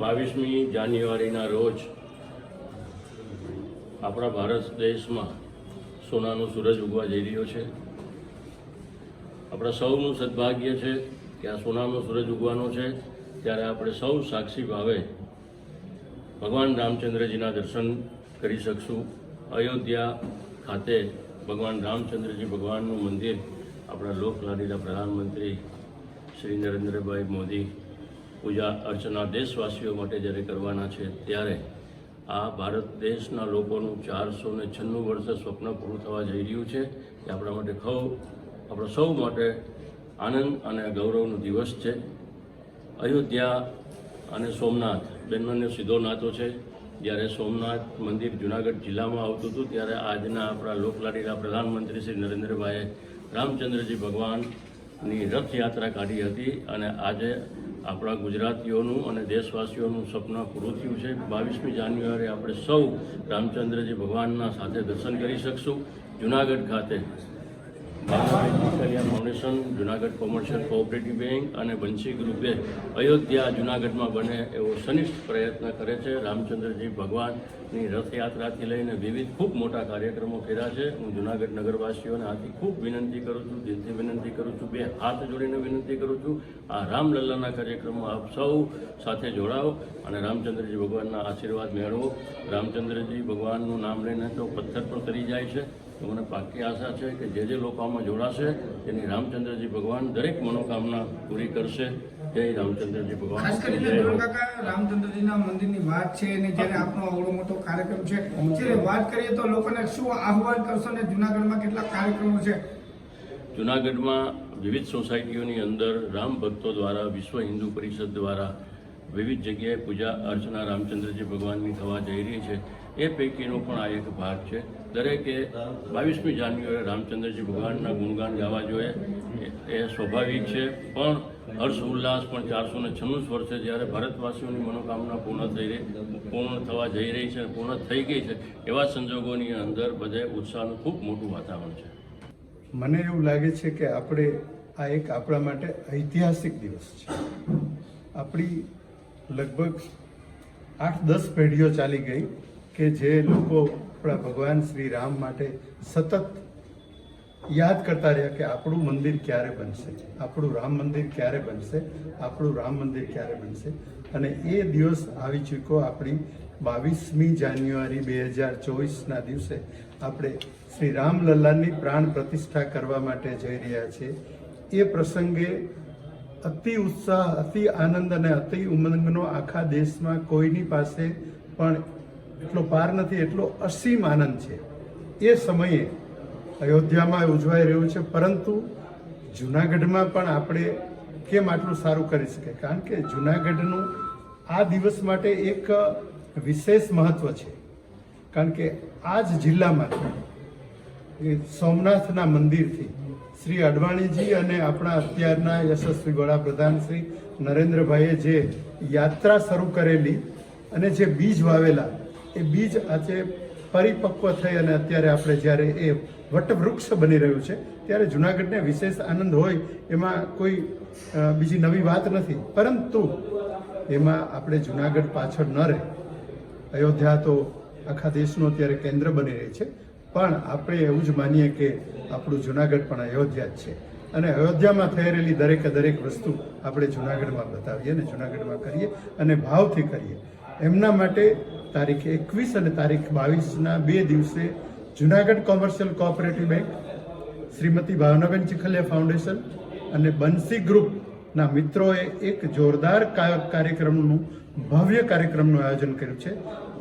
બાવીસમી જાન્યુઆરીના રોજ આપણા ભારત દેશમાં સોનાનો સૂરજ ઉગવા જઈ રહ્યો છે. આપણા સૌનું સદભાગ્ય છે કે આ સોનાનો સૂરજ ઉગવાનો છે. ત્યારે આપણે સૌ સાક્ષી ભાવે ભગવાન રામચંદ્રજીના દર્શન કરી શકશું. અયોધ્યા ખાતે ભગવાન રામચંદ્રજી ભગવાનનું મંદિર આપણા લોકલાડીલા પ્રધાનમંત્રી શ્રી નરેન્દ્રભાઈ મોદી પૂજા અર્ચના દેશવાસીઓ માટે જ્યારે કરવાના છે, ત્યારે આ ભારત દેશના લોકોનું ચારસો ને છન્નું વર્ષે સ્વપ્ન પૂરું થવા જઈ રહ્યું છે. એ આપણા માટે ખૌ, આપણા સૌ માટે આનંદ અને ગૌરવનો દિવસ છે. અયોધ્યા અને સોમનાથ બંનેનો સીધો નાતો છે. જ્યારે સોમનાથ મંદિર જુનાગઢ જિલ્લામાં આવતું હતું, ત્યારે આજના આપણા લોકલાડીલા પ્રધાનમંત્રી શ્રી નરેન્દ્રભાઈએ રામચંદ્રજી ભગવાનની રથયાત્રા કાઢી હતી અને આજે આપણા ગુજરાતીઓનું અને દેશવાસીઓનું સપન પૂરું થયું છે. બાવીસમી જાન્યુઆરી આપણે સૌ રામચંદ્રજી ભગવાનના સાથે દર્શન કરી શકશું. જુનાગઢ ખાતે foundation, Junagadh commercial cooperative bank અને બંસી ગ્રુપે અયોધ્યા, જુનાગઢમાં બને એવો સનિષ્ઠ પ્રયત્ન કરે છે. રામચંદ્રજી ભગવાનની રથયાત્રાથી લઈને વિવિધ ખૂબ મોટા કાર્યક્રમો કર્યા છે. હું જુનાગઢ નગરવાસીઓને આથી ખૂબ વિનંતી કરું છું, દિલથી વિનંતી કરું છું, બે હાથ જોડીને વિનંતી કરું છું. આ રામલલ્લાના કાર્યક્રમો આપ સૌ સાથે જોડાઓ અને રામચંદ્રજી ભગવાનના આશીર્વાદ મેળવો. રામચંદ્રજી ભગવાનનું નામ લઈને તો પથ્થર પણ તરી જાય છે. તો મને પાકી આશા છે કે જે જે લોકો આમાં જોડાશે. તેની રામચંદ્રજી ભગવાન દરેક મનોકામના પૂરી કરશે. જય રામચંદ્રજી ભગવાન. ખાસ કરીને રામચંદ્રજીના મંદિરની વાત છે અને જ્યારે આપનો આવડો મોટો કાર્યક્રમ છે જ્યારે વાત કરીએ તો લોકોને શું આહવાન કરશો ને જુનાગઢમાં કેટલા કાર્યક્રમો છે? જુનાગઢમાં વિવિધ સોસાયટીઓની અંદર રામ ભક્તો દ્વારા વિશ્વ હિન્દુ પરિષદ દ્વારા વિવિધ જગ્યાએ પૂજા અર્ચના રામચંદ્રજી ભગવાનની થવા જઈ રહી છે. એ પૈકીનો પણ આ એક ભાગ છે. દરેકે બાવીસમી જાન્યુઆરી રામચંદ્રજી ભગવાનના ગુણગાન ગાવા જોઈએ. એ- સ્વાભાવિક છે. પણ હર્ષ ઉલ્લાસ પણ ચારસો ને છન્નું વર્ષે જ્યારે ભારતવાસીઓની મનોકામના પૂર્ણ થઈ રહી, પૂર્ણ થવા જઈ રહી છે પૂર્ણ થઈ ગઈ છે, એવા સંજોગોની અંદર બધે ઉત્સાહનું ખૂબ મોટું વાતાવરણ છે. મને એવું લાગે છે કે આપણે આ એક આપણા માટે ઐતિહાસિક દિવસ છે. આપણી લગભગ આઠ દસ પેઢીઓ ચાલી ગઈ. કે જે લોકો આપણા ભગવાન શ્રી રામ માટે સતત યાદ કરતા રહ્યા કે આપણું મંદિર ક્યારે બનશે? આપણું રામ મંદિર ક્યારે બનશે? આપણું રામ મંદિર ક્યારે બનશે? અને એ દિવસ આવી ચૂક્યો આપણી બાવીસમી જાન્યુઆરી બે હજાર ચોવીસના દિવસે આપણે શ્રી રામલલ્લાની પ્રાણ પ્રતિષ્ઠા કરવા માટે જઈ રહ્યા છીએ. એ પ્રસંગે અતિ ઉત્સાહ, અતિ આનંદ અને અતિ ઉમંગનો આખા દેશમાં કોઈની પાસે પણ એટલો પાર નથી, એટલો અસીમ આનંદ છે. એ સમયે અયોધ્યામાં ઉજવાઈ રહ્યું છે, પરંતુ જુનાગઢમાં પણ આપણે કેમ આટલું સારું કરી શકીએ? કારણ કે જુનાગઢનું આ દિવસ માટે એક વિશેષ મહત્વ છે. કારણ કે આ જ જિલ્લામાં એ સોમનાથના મંદિરથી શ્રી અડવાણીજી અને આપણા અત્યારના યશસ્વી વડાપ્રધાન શ્રી નરેન્દ્રભાઈએ જે યાત્રા શરૂ કરેલી અને જે બીજ વાવેલા એ બીજ આજે પરિપક્વ થઈ અને અત્યારે આપણે જ્યારે એ વટવૃક્ષ બની રહ્યું છે, ત્યારે જુનાગઢને વિશેષ આનંદ હોય એમાં કોઈ બીજી નવી વાત નથી. પરંતુ એમાં આપણે જુનાગઢ પાછળ ન રહે. અયોધ્યા તો આખા દેશનું અત્યારે કેન્દ્ર બની રહી છે, પણ આપણે એવું જ માનીએ કે આપણું જુનાગઢ પણ અયોધ્યા જ છે. અને અયોધ્યામાં થઈ રહેલી દરેકે દરેક વસ્તુ આપણે જુનાગઢમાં બતાવીએ અને જુનાગઢમાં કરીએ અને ભાવથી કરીએ. એમના માટે તારીખ એકવીસ અને તારીખ બાવીસના બે દિવસે Junagadh commercial cooperative bank, Shrimati Bhavnaben Chikhaliya foundation અને બંસી ગ્રુપના મિત્રોએ એક જોરદાર કાર્યક્રમનું, ભવ્ય કાર્યક્રમનું આયોજન કર્યું છે,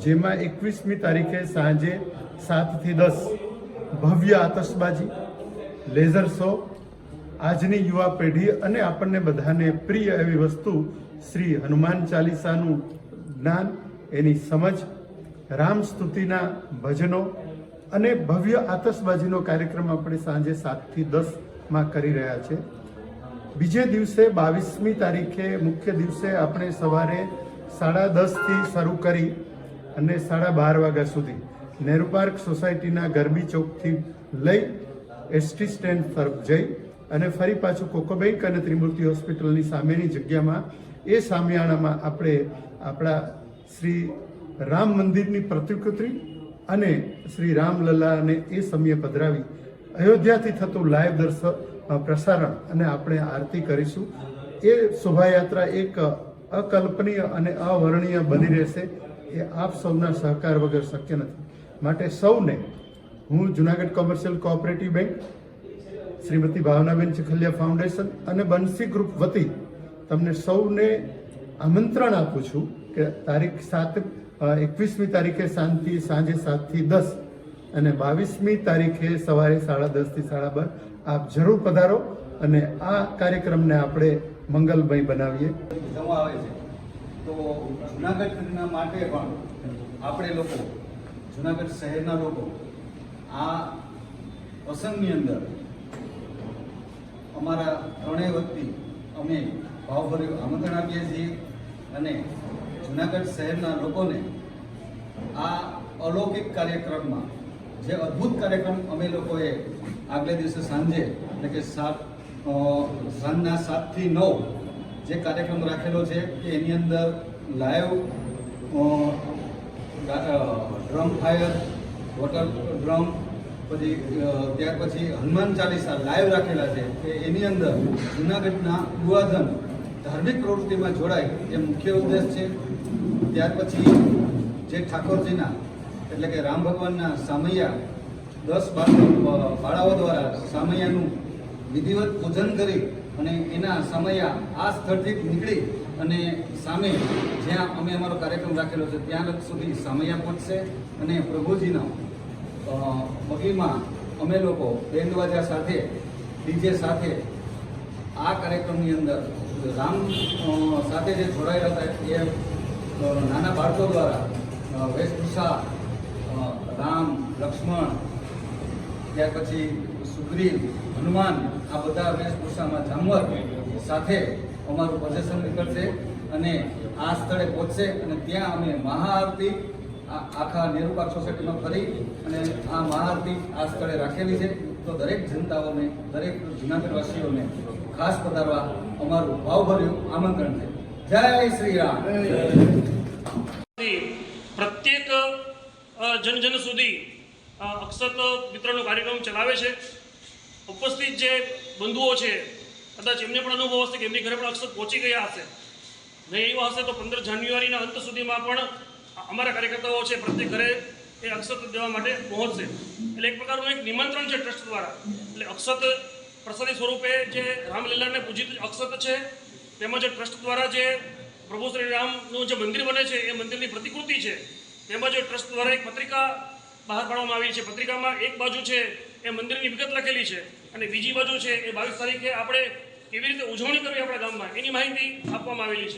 જેમાં એકવીસમી તારીખે સાંજે સાતથી દસ ભવ્ય આતશબાજી, લેઝર શો, આજની યુવા પેઢી અને આપણને બધાને પ્રિય એવી વસ્તુ શ્રી હનુમાન ચાલીસાનું જ્ઞાન એની સમજ, રામ સ્તુતિના ભજનો અને ભવ્ય આતશબાજીનો કાર્યક્રમ આપણે સાંજે સાતથી દસમાં કરી રહ્યા છે. બીજે દિવસે બાવીસમી તારીખે મુખ્ય દિવસે આપણે સવારે સાડા દસથી શરૂ કરી અને સાડા બાર વાગ્યા સુધી નહેરુ પાર્ક સોસાયટીના ગરબી ચોકથી લઈ એસટી સ્ટેન્ડ તરફ જઈ અને ફરી પાછું કોકોબેંક અને ત્રિમૂર્તિ હોસ્પિટલની સામેની જગ્યામાં એ સામિયાણામાં આપણે આપણા શ્રી રામ મંદિરની પ્રતિકૃતિ અને શ્રી રામલલ્લાને એ સમયે પધરાવી અયોધ્યાથી થતું લાઈવ દર્શન પ્રસારણ અને આપણે આરતી કરીશું. એ શોભાયાત્રા એક અકલ્પનીય અને અવર્ણીય બની રહેશે. એ આપ સૌના સહકાર વગર શક્ય નથી. માટે સૌને હું Junagadh commercial cooperative bank, Shrimati Bhavnaben Chakhaliya foundation અને બંસી ગ્રુપ વતી તમને સૌને આમંત્રણ આપું છું. તારીખ સાત એકવીસમી તારીખે શાંતિ સાંજે સાતથી દસ અને બાવીસમી તારીખે સવારે સાડા દસથી સાડા બાર. આપ જરૂર પધારો અને આ કાર્યક્રમને આપણે મંગલમય બનાવીએ. આવે છે. તો જુનાગઢના માટે પણ આપણે લોકો, જુનાગઢ શહેરના લોકો, આ પ્રસંગની અંદર અમારા ત્રણેય વ્યક્તિ અમે ભાવભર્યું આમંત્રણ આપીએ છીએ અને જુનાગઢ શહેરના લોકોને આ અલૌકિક કાર્યક્રમમાં, જે અદ્ભુત કાર્યક્રમ અમે લોકોએ આગલે દિવસે સાંજે, એટલે કે સાત સાંજના સાતથી નવ જે કાર્યક્રમ રાખેલો છે એની અંદર live drum fire, water drum, પછી ત્યાર પછી હનુમાન ચાલીસા લાઈવ રાખેલા છે, કે એની અંદર જુનાગઢના યુવાધન ધાર્મિક પ્રવૃત્તિમાં જોડાય, એ મુખ્ય ઉદ્દેશ છે. ત્યાર પછી જે ઠાકોરજીના, એટલે કે રામ ભગવાનના સામૈયા, દસ બાળાઓ દ્વારા સામૈયાનું વિધિવત પૂજન કરી અને એના સામૈયા આ સ્થળથી નીકળી અને સામે જ્યાં અમે અમારો કાર્યક્રમ રાખેલો છે, ત્યાં સુધી સામૈયા પહોંચશે અને પ્રભુજીનો બગીમાં અમે લોકો બેન્ડવાજા સાથે, ડીજે સાથે આ કાર્યક્રમની અંદર રામ સાથે જે જોડાયેલા હતા એ નાના બાળકો દ્વારા વેશભૂષા રામ, લક્ષ્મણ, ત્યાર પછી સુગ્રીવ, હનુમાન, આ બધા વેશભૂષામાં જામવર સાથે અમારું પ્રદર્શન નીકળશે અને આ સ્થળે પહોંચશે અને ત્યાં અમે મહાઆરતી આખા નેહરુ પાર્ક સોસાયટીમાં ફરી અને આ મહાઆરતી આ સ્થળે રાખેલી છે. તો દરેક જનતાઓને, દરેક જૂનાગઢવાસીઓને ખાસ પધારવા અમારું ભાવભર્યું આમંત્રણ છે. પ્રત્યેક જન જન સુધી અક્ષત વિતરણનો કાર્યક્રમ ચલાવે છે. ઉપસ્થિત જે બંધુઓ છે, કદાચ એમને પણ અનુભવ હશે કે એમની ઘરે પણ અક્ષત પહોંચી ગયા હશે. નહીં એવું હશે તો પંદર જાન્યુઆરીના અંત સુધીમાં પણ અમારા કાર્યકર્તાઓ છે, પ્રત્યેક ઘરે એ અક્ષત દેવા માટે પહોંચશે. એટલે એક પ્રકારનું એક નિમંત્રણ છે ટ્રસ્ટ દ્વારા. એટલે અક્ષત પ્રસાદી સ્વરૂપે જે રામલીલાને પૂજિત અક્ષત છે તેમજ ટ્રસ્ટ દ્વારા જે પ્રભુ શ્રી રામનું જે મંદિર બને છે, એ મંદિરની પ્રતિકૃતિ છે, તેમજ ટ્રસ્ટ દ્વારા એક પત્રિકા બહાર પાડવામાં આવી છે. પત્રિકામાં એક બાજુ છે, એ મંદિરની વિગત લખેલી છે અને બીજી બાજુ છે, એ બાવીસ તારીખે આપણે કેવી રીતે ઉજવણી કરવી આપણા ગામમાં, એની માહિતી આપવામાં આવેલી છે.